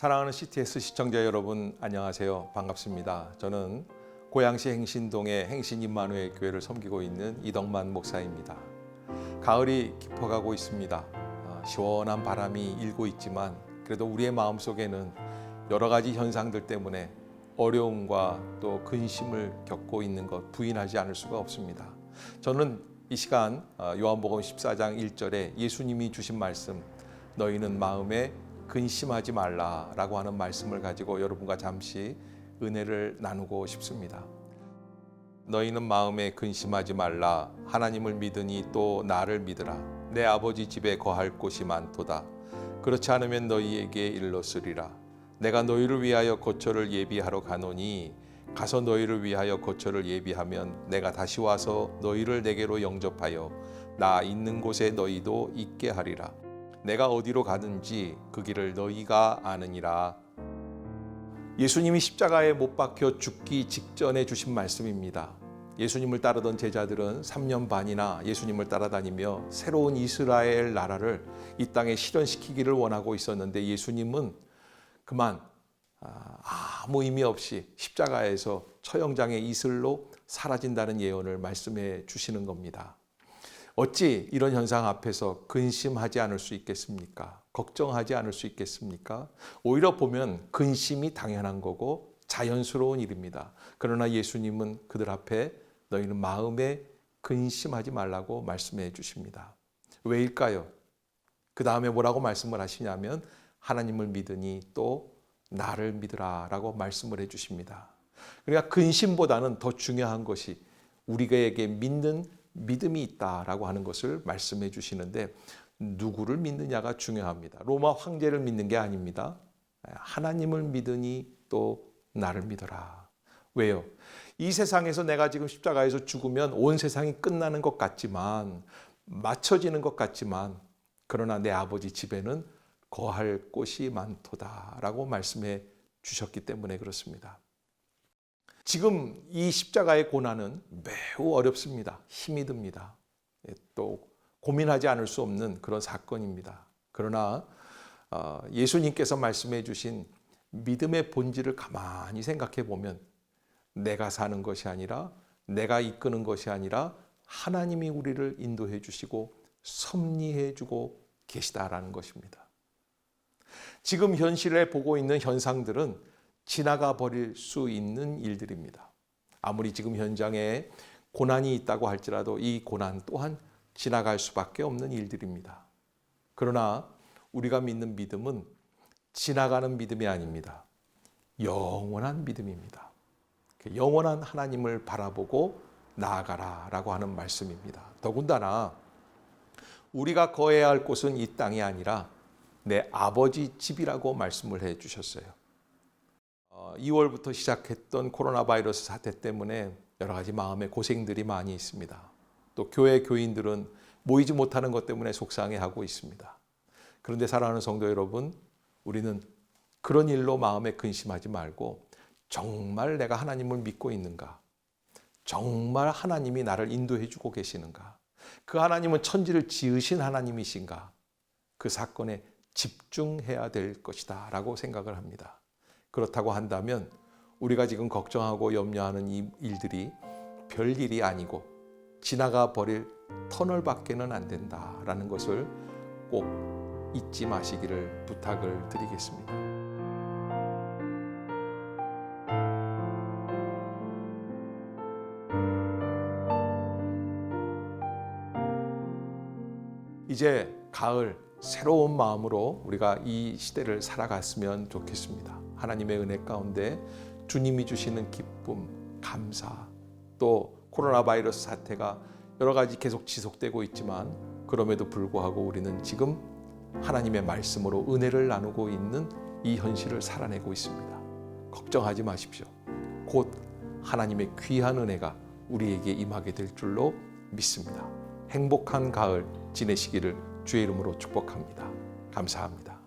사랑하는 CTS 시청자 여러분 안녕하세요. 반갑습니다. 저는 고양시 행신동의 행신 임마누엘 교회를 섬기고 있는 이덕만 목사입니다. 가을이 깊어가고 있습니다. 아, 시원한 바람이 일고 있지만 그래도 우리의 마음 속에는 여러 가지 현상들 때문에 어려움과 또 근심을 겪고 있는 것 부인하지 않을 수가 없습니다. 저는 이 시간 어, 요한복음 14장 1절에 예수님이 주신 말씀 너희는 마음에 근심하지 말라라고 하는 말씀을 가지고 여러분과 잠시 은혜를 나누고 싶습니다. 너희는 마음에 근심하지 말라. 하나님을 믿으니 또 나를 믿으라. 내 아버지 집에 거할 곳이 많도다. 그렇지 않으면 너희에게 일렀으리라. 내가 너희를 위하여 거처를 예비하러 가노니 가서 너희를 위하여 거처를 예비하면 내가 다시 와서 너희를 내게로 영접하여 나 있는 곳에 너희도 있게 하리라 내가 어디로 가든지 그 길을 너희가 아느니라 예수님이 십자가에 못 박혀 죽기 직전에 주신 말씀입니다. 예수님을 따르던 제자들은 3년 반이나 예수님을 따라다니며 새로운 이스라엘 나라를 이 땅에 실현시키기를 원하고 있었는데 예수님은 그만 아, 아무 의미 없이 십자가에서 처형장의 이슬로 사라진다는 예언을 말씀해 주시는 겁니다. 어찌 이런 현상 앞에서 근심하지 않을 수 있겠습니까? 걱정하지 않을 수 있겠습니까? 오히려 보면 근심이 당연한 거고 자연스러운 일입니다. 그러나 예수님은 그들 앞에 너희는 마음에 근심하지 말라고 말씀해 주십니다. 왜일까요? 그 다음에 뭐라고 말씀을 하시냐면 하나님을 믿으니 또 나를 믿으라라고 말씀을 해 주십니다. 그러니까 근심보다는 더 중요한 것이 우리에게 믿는 믿음이 있다라고 하는 것을 말씀해 주시는데 누구를 믿느냐가 중요합니다. 로마 황제를 믿는 게 아닙니다. 하나님을 믿으니 또 나를 믿어라. 왜요? 이 세상에서 내가 지금 십자가에서 죽으면 온 세상이 끝나는 것 같지만 맞춰지는 것 같지만 그러나 내 아버지 집에는 거할 곳이 많도다라고 말씀해 주셨기 때문에 그렇습니다. 지금 이 십자가의 고난은 매우 어렵습니다. 힘이 듭니다. 예, 또 고민하지 않을 수 없는 그런 사건입니다. 그러나 어, 예수님께서 말씀해 주신 믿음의 본질을 가만히 생각해 보면 내가 사는 것이 아니라 내가 이끄는 것이 아니라 하나님이 우리를 인도해 주시고 섭리해 주고 계시다라는 것입니다. 지금 현실에 보고 있는 현상들은 지나가 버릴 수 있는 일들입니다. 아무리 지금 현장에 고난이 있다고 할지라도 이 고난 또한 지나갈 수밖에 없는 일들입니다. 그러나 우리가 믿는 믿음은 지나가는 믿음이 아닙니다. 영원한 믿음입니다. 영원한 하나님을 바라보고 나아가라 라고 하는 말씀입니다. 더군다나 우리가 거해야 할 곳은 이 땅이 아니라 내 아버지 집이라고 말씀을 해 주셨어요. 2월부터 어, 시작했던 코로나 바이러스 사태 때문에 여러 가지 마음의 고생들이 많이 있습니다. 또 교회 교인들은 모이지 못하는 것 때문에 속상해하고 있습니다. 그런데 사랑하는 성도 여러분, 우리는 그런 일로 마음에 근심하지 말고 정말 내가 하나님을 믿고 있는가? 정말 하나님이 나를 인도해 주고 계시는가? 그 하나님은 천지를 지으신 하나님이신가? 그 사건에 집중해야 될 것이다 라고 생각을 합니다. 그렇다고 한다면 우리가 지금 걱정하고 염려하는 이 일들이 별 일이 아니고 지나가 버릴 터널밖에는 안 된다라는 것을 꼭 잊지 마시기를 부탁을 드리겠습니다. 이제 가을 새로운 마음으로 우리가 이 시대를 살아갔으면 좋겠습니다. 하나님의 은혜 가운데 주님이 주시는 기쁨, 감사, 또 코로나 바이러스 사태가 여러 가지 계속 지속되고 있지만 그럼에도 불구하고 우리는 지금 하나님의 말씀으로 은혜를 나누고 있는 이 현실을 살아내고 있습니다. 걱정하지 마십시오. 곧 하나님의 귀한 은혜가 우리에게 임하게 될 줄로 믿습니다. 행복한 가을 지내시기를 주의 이름으로 축복합니다. 감사합니다.